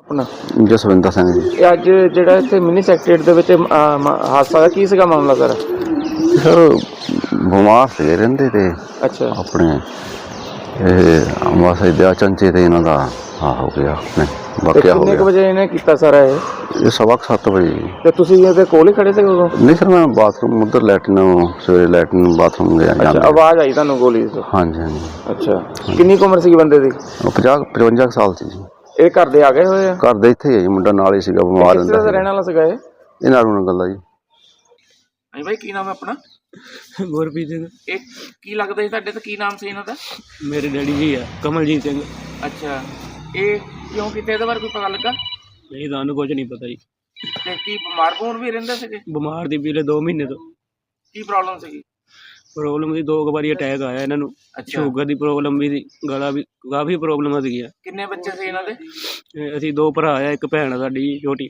ਆਪਣਾ ਜਸਵਿੰਦਰ ਸਿੰਘ ਜੀ। ਇਹ ਅੱਜ ਜਿਹੜਾ ਇੱਥੇ ਮਿਨੀ ਸੈਕਟਰੀਟ ਦੇ ਵਿੱਚ ਹਾਦਸਾ ਹੋਇਆ ਕੀ ਸੀਗਾ ਮਾਮਲਾ ਸਰ? ਸਰ ਬਿਮਾਰ ਸੀ ਰਹਿੰਦੇ ਤੇ। ਅੱਛਾ। ਆਪਣੇ ਇਹ ਅਮਾਸੇ ਦੇ ਚੰਚੇ ਤੇ ਇਹਨਾਂ ਦਾ ਆ ਹੋ ਗਿਆ ਆਪਣੇ ਤੇ ਵਾਕਿਆ ਹੋ ਕਿੰਨੇ ਕੁ ਗਿਆ। ਵਜੇ ਇਹਨੇ ਕੀਤਾ ਸਾਰਾ ਇਹ? ਇਹ ਸਵਾ ਕੁ ਸੱਤ ਵਜੇ। ਜੀ। ਤੇ ਤੁਸੀਂ ਇਹਦੇ ਕੋਲ ਹੀ ਖੜੇ ਸੀ ਉਦੋਂ? ਨਹੀਂ ਸਰ ਮੈਂ ਬਾਥਰੂਮ ਉਧਰ ਲੈਟਨ ਸਵੇਰੇ ਲੈਟਨ ਬਾਥਰੂਮ ਗਿਆ ਅੱਛਾ ਜਾਂਦਾ। ਆਵਾਜ਼ ਆਈ ਤੁਹਾਨੂੰ ਗੋਲੀ ਦੀ ਹਾਂਜੀ ਹਾਂਜੀ। ਅੱਛਾ ਕਿੰਨੀ ਕੁ ਉਮਰ ਸੀ ਬੰਦੇ ਦੀ? ਉਹ 50 55 ਕੁ ਸਾਲ ਸੀ ਜੀ। ਇਹ ਘਰ ਦੇ ਆ ਗਏ ਹੋਏ ਆ? ਘਰ ਦੇ ਇੱਥੇ ਹੀ ਹੈ ਜੀ ਮੁੰਡਾ ਨਾਲ ਹੀ ਸੀਗਾ ਬਿਮਾਰ ਕਿਸ ਤਰ੍ਹਾਂ ਦਾ ਰਹਿਣ ਵਾਲਾ ਸੀਗਾ ਇਹ? ਇਹ ਨਾਲ ਉਹਨਾਂ ਗੱਲ ਆ ਜੀ। ਭਾਈ ਕੀ ਨਾਮ ਹੈ ਆਪਣਾ? ਗੁਰਪ੍ਰੀਤ ਸਿੰਘ। ਇਹ ਕੀ ਲੱਗਦਾ ਸੀ ਤੁਹਾਡੇ ਤੇ ਕੀ ਨਾਮ ਸੀ ਇਹਨਾਂ ਦਾ? ਮੇਰੇ ਡੈਡੀ ਜੀ ਆ ਕਮਲਜੀਤ ਸਿੰਘ। ਅੱਛਾ ਇਹ ਕਿਉਂ ਕੀਤਾ? ਇਹਦੇ ਬਾਰੇ ਕੋਈ ਪਤਾ ਲੱਗਾ? ਨਹੀਂ ਤੁਹਾਨੂੰ ਕੁਝ ਨਹੀਂ ਪਤਾ ਜੀ। ਤੇ ਕੀ ਬਿਮਾਰ ਬੂਰ ਵੀ ਰਹਿੰਦੇ ਸੀਗੇ? ਬਿਮਾਰ ਦੀ ਪੀਲੇ 2 ਮਹੀਨੇ ਤੋਂ। ਕੀ ਪ੍ਰੋਬਲਮ ਸੀਗੀ? ਪ੍ਰੋਬਲਮ ਦੀ ਦੋ ਕੁ ਵਾਰੀ ਅਟੈਕ ਆਇਆ ਇਹਨਾਂ ਨੂੰ। ਅੱਛਾ। ਸ਼ੂਗਰ ਦੀ ਪ੍ਰੋਬਲਮ ਵੀ ਸੀ ਗਲਾ ਵੀ ਕਾਫੀ ਪ੍ਰੋਬਲਮਾਂ ਸੀਗੀਆਂ। ਕਿੰਨੇ ਬੱਚੇ ਸੀ ਇਹਨਾਂ ਦੇ? ਅਸੀਂ ਦੋ ਭਰਾ ਆ ਇੱਕ ਭੈਣ ਆ ਸਾਡੀ ਛੋਟੀ।